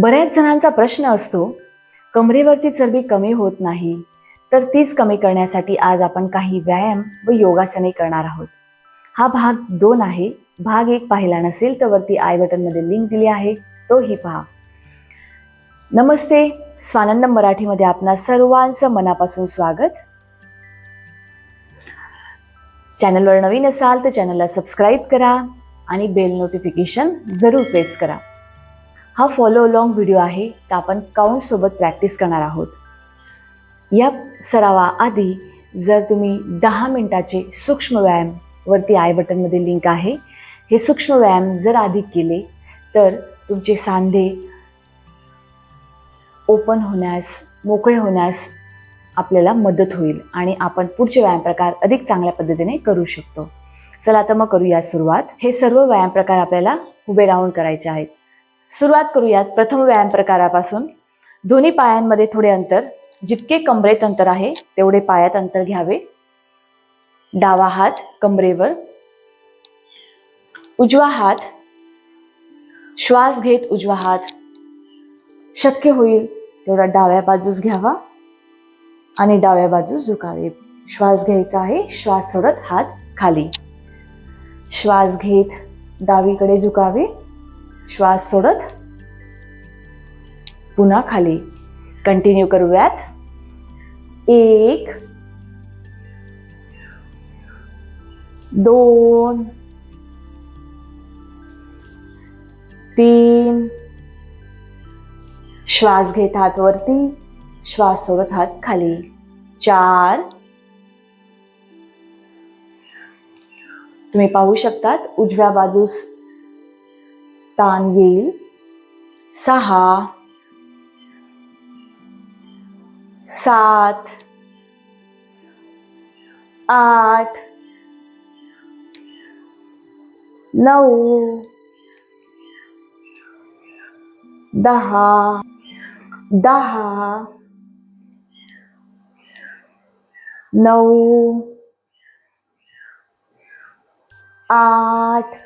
बऱ्याच जणांचा प्रश्न असतो कमरेवरची चरबी कमी होत नाही तर तीच कमी करण्यासाठी आज आपण काही व्यायाम व योगासने करणार आहोत. हा भाग दोन आहे. भाग एक पाहिला नसेल तर वरती आय बटनमध्ये लिंक दिली आहे. तोही पहा. नमस्ते. स्वानंद मराठीमध्ये आपणा सर्वांचं मनापासून स्वागत. चॅनलवर नवीन असाल तर चॅनलला सबस्क्राईब करा आणि बेल नोटिफिकेशन जरूर प्रेस करा. हा फॉलो अलॉंग व्हिडिओ आहे तर आपण काउंटसोबत प्रॅक्टिस करणार आहोत. या सरावाआधी जर तुम्ही दहा मिनटाचे सूक्ष्म व्यायाम वरती आय बटनमध्ये लिंक आहे हे सूक्ष्म व्यायाम जर आधी केले तर तुमचे सांधे ओपन होण्यास मोकळे होण्यास आपल्याला मदत होईल आणि आपण पुढचे व्यायाम प्रकार अधिक चांगल्या पद्धतीने करू शकतो. चला आता मग करूया सुरुवात. हे सर्व व्यायाम प्रकार आपल्याला उभे राहून करायचे आहेत. सुरुवात करूयात प्रथम व्यायाम प्रकारापासून. दोन्ही पायांमध्ये थोडे अंतर जितके कमरेत अंतर आहे तेवढे पायात अंतर घ्यावे. डावा हात कमरेवर. उजवा हात. श्वास घेत उजवा हात. शक्य होईल तेवढा डाव्या बाजूस घ्यावा आणि डाव्या बाजूस झुकावे. श्वास घ्यायचा आहे श्वास सोडत हात खाली. श्वास घेत डावीकडे झुकावे. श्वास सोडत पुन्हा खाली. कंटिन्यू करूयात. एक दोन तीन. श्वास घेत हात वरती श्वास सोडत हात खाली. चार. तुम्ही पाहू शकतात उजव्या बाजूस ताण येईल. सहा. सात. आठ. नऊ. दहा. दहा. नऊ. आठ.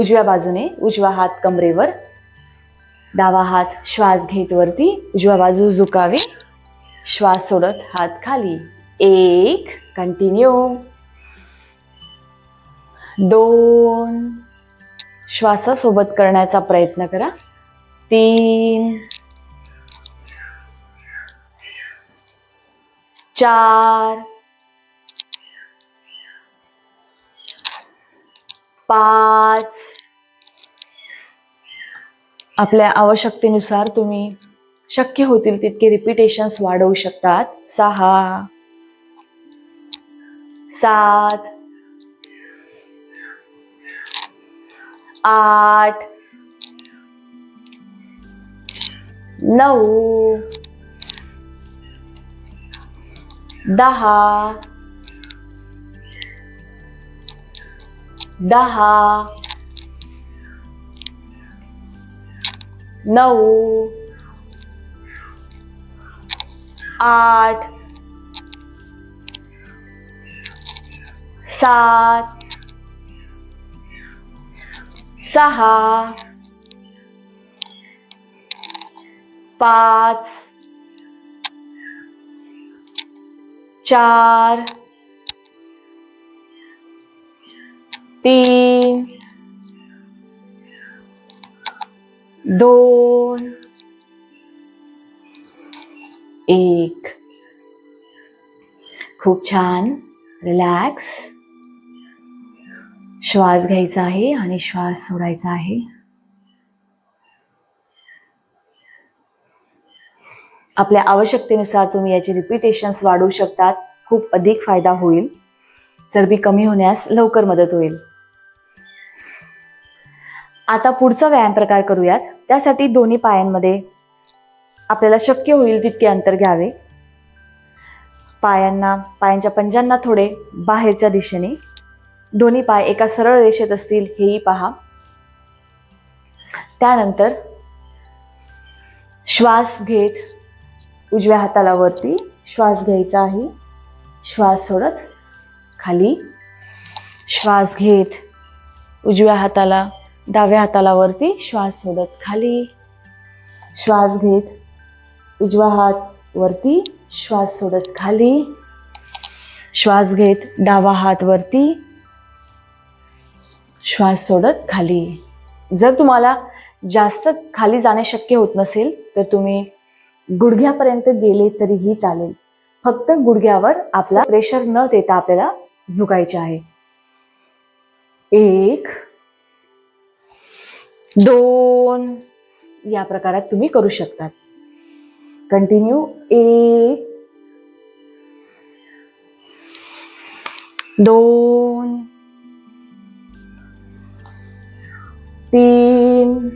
उजव्या बाजूने उजवा हात कमरेवर. डावा हात श्वास घेत वरती उजव्या बाजू झुकावे. श्वास सोडत हात खाली. एक कंटिन्यू दोन. श्वासासोबत करण्याचा प्रयत्न करा. तीन. चार. पाच. आपल्या आवश्यकतेनुसार तुम्ही शक्य होतील तितके रिपिटेशन्स वाढवू शकतात. सहा. सात. आठ. नऊ. दहा. दहा नऊ आठ सात सहा पाच चार तीन दोन एक. खूप छान. रिलॅक्स श्वास घ्यायचा आहे आणि श्वास सोडायचा आहे. आपल्या आवश्यकतेनुसार तुम्ही याचे रिपिटेशन्स वाढवू शकतात. खूप अधिक फायदा होईल. चरबी कमी होण्यास लवकर मदत होईल. आता पुढचा व्यायाम प्रकार करूयात. त्यासाठी दोन्ही पायांमध्ये आपल्याला शक्य होईल तितके अंतर घ्यावे. पायांना पायांच्या पंजांना थोडे बाहेरच्या दिशेने. दोन्ही पाय एका सरळ रेषेत असतील हेही पहा. त्यानंतर श्वास घेत उजव्या हाताला वरती. श्वास घ्यायचा आहे. श्वास सोडत खाली. श्वास घेत उजव्या हाताला डाव्या हाताला वरती श्वास सोडत खाली. श्वास घेत उजवा हात वरती श्वास सोडत खाली. श्वास घेत डावा हात वरती श्वास सोडत खाली. जर तुम्हाला जास्त खाली जाणे शक्य होत नसेल तर तुम्ही गुडघ्यापर्यंत गेले तरीही चालेल. फक्त गुडघ्यावर आपला प्रेशर न देता आपल्याला झुकायचे आहे. एक दोन. या प्रकारात तुम्ही करू शकतात. कंटिन्यू एक. दोन. तीन.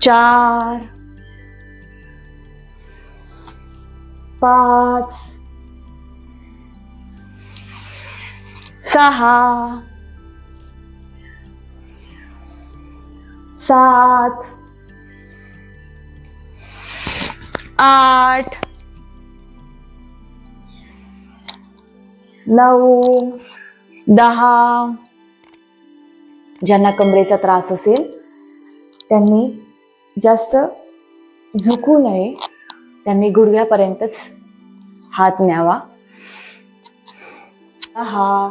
चार. पाच. सहा. सात आठ नऊ दहा. ज्यांना कमरेचा त्रास असेल त्यांनी जास्त झुकू नये. त्यांनी गुडघ्यापर्यंतच हात न्यावा. हा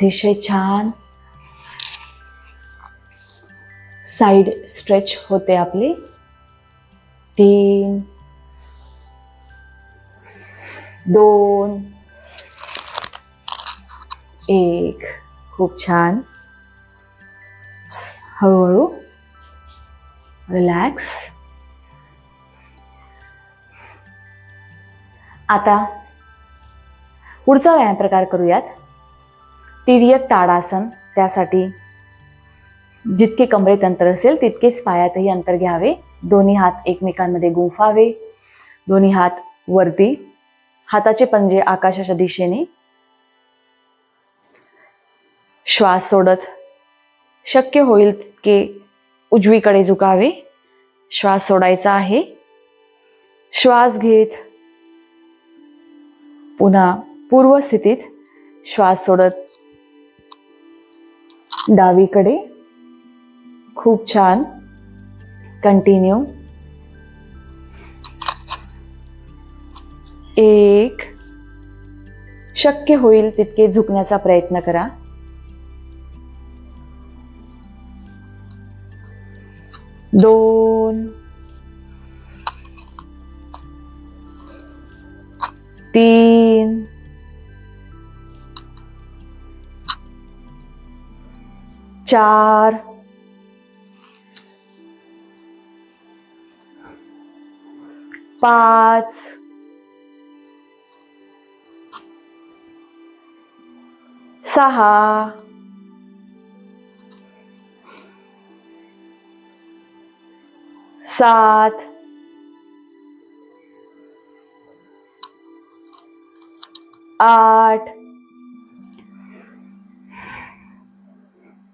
अतिशय छान साइड स्ट्रेच होते आपली. तीन दोन एक. खूप छान. हळूहळू रिलॅक्स आता पुढचा व्यायाम प्रकार करूयात. तिर्यक ताडासन त्यासाठी जितके कमरेत अंतर असेल तितकेच पायातही अंतर घ्यावे. दोन्ही हात एकमेकांमध्ये गुंफावे. दोन्ही हात वरती. हाताचे पंजे आकाशाच्या दिशेने. श्वास सोडत. शक्य होईल तितके उजवीकडे झुकावे. श्वास सोडायचा आहे. श्वास घेत. पुन्हा पूर्व स्थितीत श्वास सोडत. डावीकडे. खूप छान. कंटिन्यू एक. शक्य होईल तितके झुकण्याचा प्रयत्न करा. दोन. तीन. चार. पाच. सहा. सात. आठ.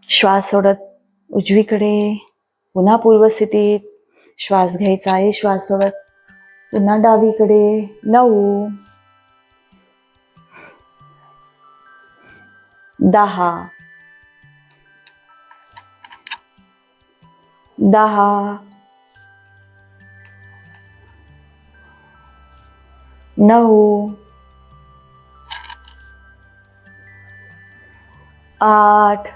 श्वास सोडत उजवीकडे पुन्हा पूर्वस्थितीत श्वास घ्यायचा आहे. श्वास सोडत पुन्हा डावीकडे नऊ दहा दहा नऊ आठ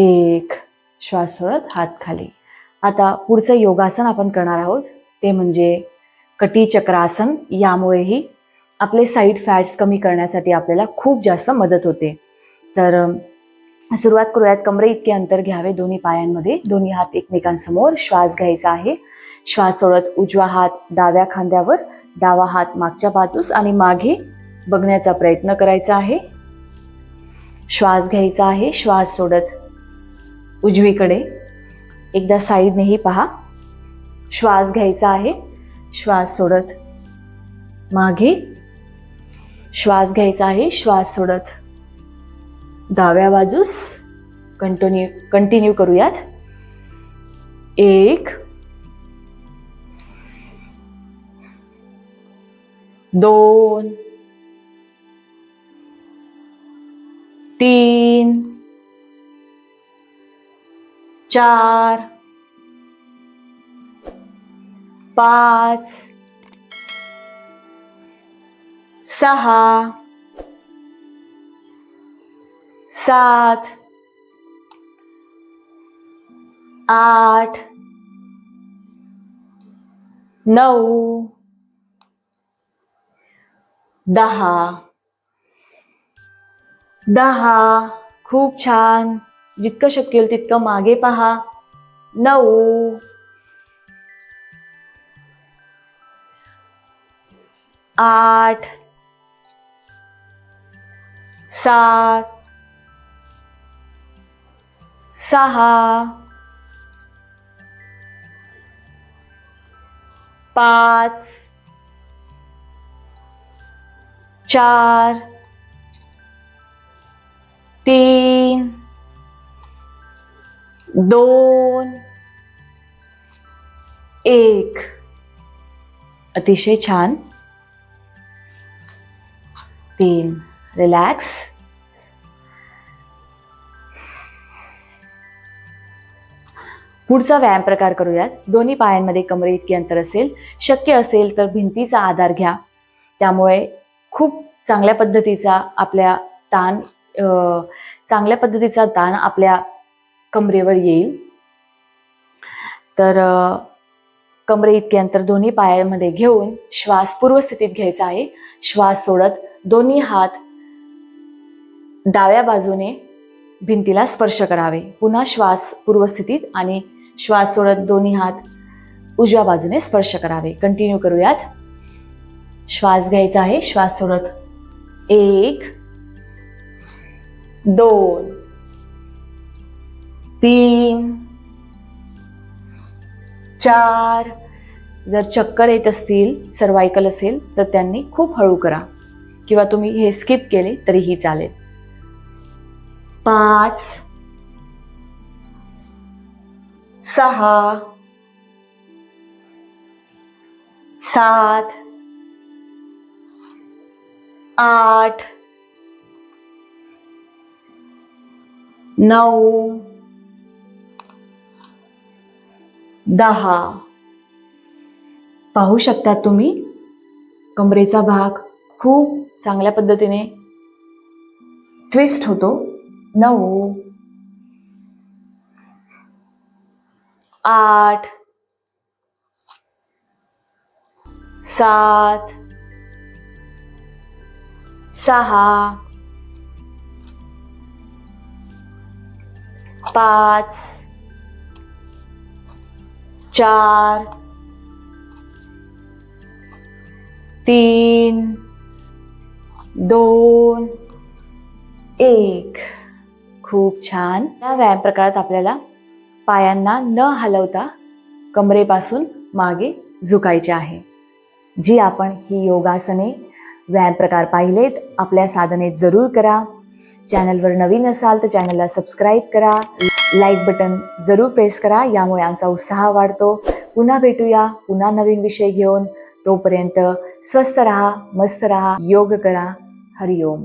एक श्वास सोडत हात खाली. आता पुढचं योगासन आपण करणार आहोत. ते म्हणजे कटी चक्रासन. यामुळेही आपले साईड फॅट्स कमी करण्यासाठी आपल्याला खूप जास्त मदत होते. तर सुरुवात करूयात. कमरे इतके अंतर घ्यावे. दोन्ही पायांमध्ये दोन्ही हात एकमेकांसमोर श्वास घ्यायचा आहे. श्वास सोडत उजवा हात डाव्या खांद्यावर डावा हात मागच्या बाजूस आणि मागे बघण्याचा प्रयत्न करायचा आहे. श्वास घ्यायचा आहे. श्वास सोडत उजवीकडे. एकदा साईडनेही पहा. श्वास घ्यायचा आहे. श्वास सोडत. मागे. श्वास घ्यायचा आहे. श्वास सोडत. डाव्या बाजूस. कंटिन्यू कंटिन्यू करूयात. एक. दोन. चार पाच सहा सात आठ नऊ दहा. दहा खूप छान. जितकं शक्य होईल तितकं मागे पहा. नऊ. आठ. सात. सहा. पाच. चार. तीन. दोन एक. अतिशय छान. तीन. रिलॅक्स पुढचा व्यायाम प्रकार करूयात. दोन्ही पायांमध्ये कमरे इतके अंतर असेल शक्य असेल तर भिंतीचा आधार घ्या. त्यामुळे खूप चांगल्या पद्धतीचा आपल्या ताण चांगल्या पद्धतीचा ताण आपल्या कमरेवर येईल. तर कमरे इतके अंतर दोन्ही पायामध्ये घेऊन श्वास पूर्वस्थितीत घ्यायचा आहे. श्वास सोडत दोन्ही हात डाव्या बाजूने भिंतीला स्पर्श करावे. पुन्हा श्वास पूर्वस्थितीत आणि श्वास सोडत दोन्ही हात उजव्या बाजूने स्पर्श करावे. कंटिन्यू करूयात. श्वास घ्यायचा आहे. श्वास सोडत एक दोन तीन चार. जर चक्कर येत असतील सर्वायकल असेल तर त्यांनी खूप हळू करा. किंवा तुम्ही हे स्किप केले तरीही चालेल. पाच सहा सात आठ नऊ दहा. पाहू शकता तुम्ही कमरेचा भाग खूप चांगल्या पद्धतीने ट्विस्ट होतो. नऊ. आठ. सात. सहा. पाच. चार तीन दोन एक. खूप छान. या व्यायाम प्रकारात आपल्याला पायांना न हलवता कमरेपासून मागे झुकायचे आहे. जी आपण ही योगासने व्यायाम प्रकार पाहिलेत आपल्या साधनेत जरूर करा. चॅनलवर नवीन असाल तर चॅनलला सबस्क्राईब करा लाईक बटन जरूर प्रेस करा यामुळे आमचा उत्साह वाढतो. पुन्हा भेटूया पुन्हा नवीन विषय घेऊन. तोपर्यंत स्वस्थ रहा मस्त रहा योग करा. हरिओम.